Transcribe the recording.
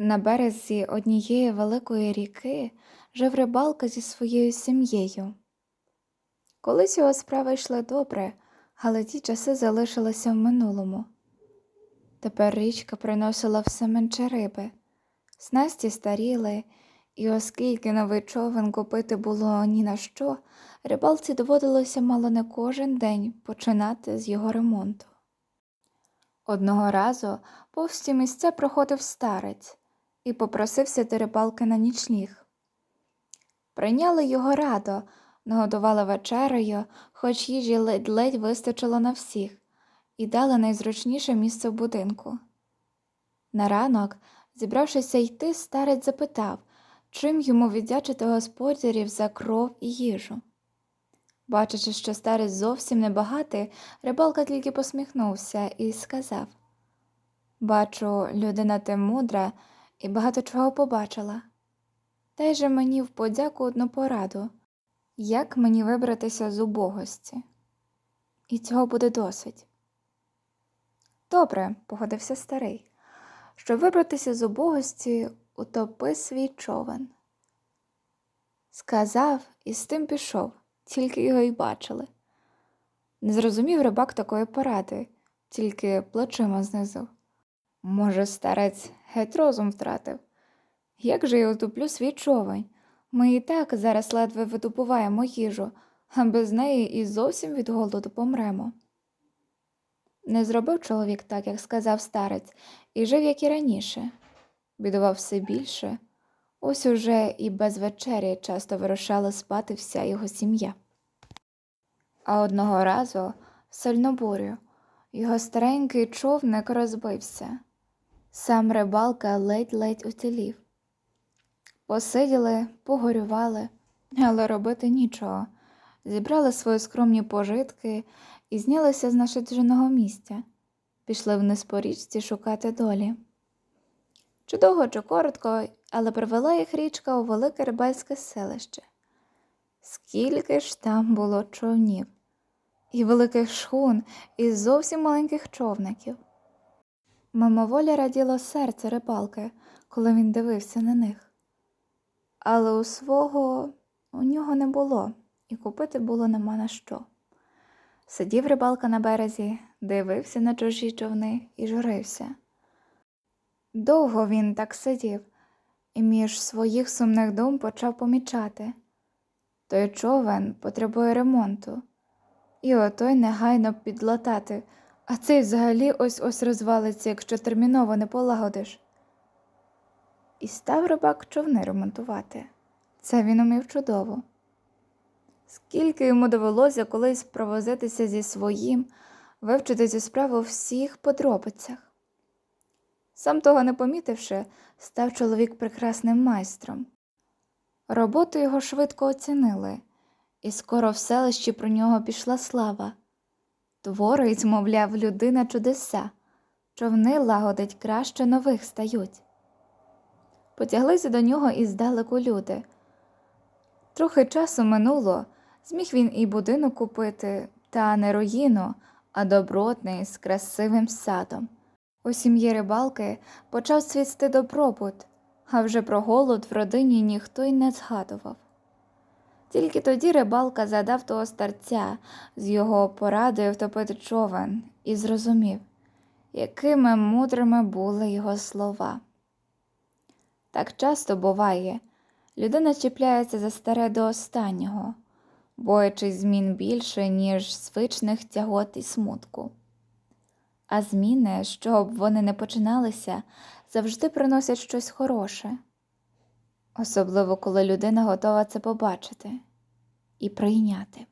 На березі однієї великої ріки жив рибалка зі своєю сім'єю. Колись його справи йшли добре, але ті часи залишилися в минулому. Тепер річка приносила все менше риби, снасті старіли, і оскільки новий човен купити було ні на що, рибалці доводилося мало не кожен день починати з його ремонту. Одного разу повз місця проходив старець і попросився до рибалки на нічліг. Прийняли його радо, нагодували вечерею, хоч їжі ледь-ледь вистачило на всіх, і дали найзручніше місце в будинку. На ранок, зібравшися йти, старець запитав, чим йому віддячити господарів за кров і їжу. Бачачи, що старець зовсім не багатий, рибалка тільки посміхнувся і сказав Бачу, людина ти мудра і багато чого побачила. Дай же мені в подяку одну пораду, як мені вибратися з убогості. І цього буде досить. Добре, погодився старий. Щоб вибратися з убогості, утопи свій човен. Сказав і з тим пішов, тільки його й бачили. Не зрозумів рибак такої поради, тільки плечима знизив. Може, старець геть розум втратив. Як же я утоплю свій човень? Ми і так зараз ледве видобуваємо їжу, а без неї і зовсім від голоду помремо. Не зробив чоловік так, як сказав старець, і жив, як і раніше. Бідував все більше. Ось уже і без вечері часто вирушала спати вся його сім'я. А одного разу, в сильнобурю, його старенький човник розбився. Сам рибалка ледь-ледь уцілів. Посиділи, погорювали, але робити нічого. Зібрали свої скромні пожитки і знялися з нашедженого місця. Пішли вниз по річці шукати долі. Чи довго, чи коротко, але привела їх річка у велике рибальське селище. Скільки ж там було човнів, і великих шхун, і зовсім маленьких човників. Мимоволі раділо серце рибалки, коли він дивився на них. Але у свого у нього не було, і купити було нема на що. Сидів рибалка на березі, дивився на чужі човни і журився. Довго він так сидів, і між своїх сумних дум почав помічати той човен потребує ремонту, і отой негайно підлатати, а цей взагалі ось ось розвалиться, якщо терміново не полагодиш. І став рибак човни ремонтувати. Це він умів чудово. Скільки йому довелося колись провозитися зі своїм, вивчити цю справу всіх подробицях. Сам того не помітивши, став чоловік прекрасним майстром. Роботу його швидко оцінили, і скоро в селищі про нього пішла слава. Творить, мовляв, людина чудеса, човни лагодить краще нових стають. Потяглися до нього і здалеку люди. Трохи часу минуло, зміг він і будинок купити, та не руїну, а добротний з красивим садом. У сім'ї рибалки почав цвісти добробут, а вже про голод в родині ніхто й не згадував. Тільки тоді рибалка задав того старця з його порадою втопити човен і зрозумів, якими мудрими були його слова. Так часто буває, людина чіпляється за старе до останнього, боячись змін більше, ніж звичних тягот і смутку. А зміни, що б вони не починалися, завжди приносять щось хороше, особливо коли людина готова це побачити і прийняти.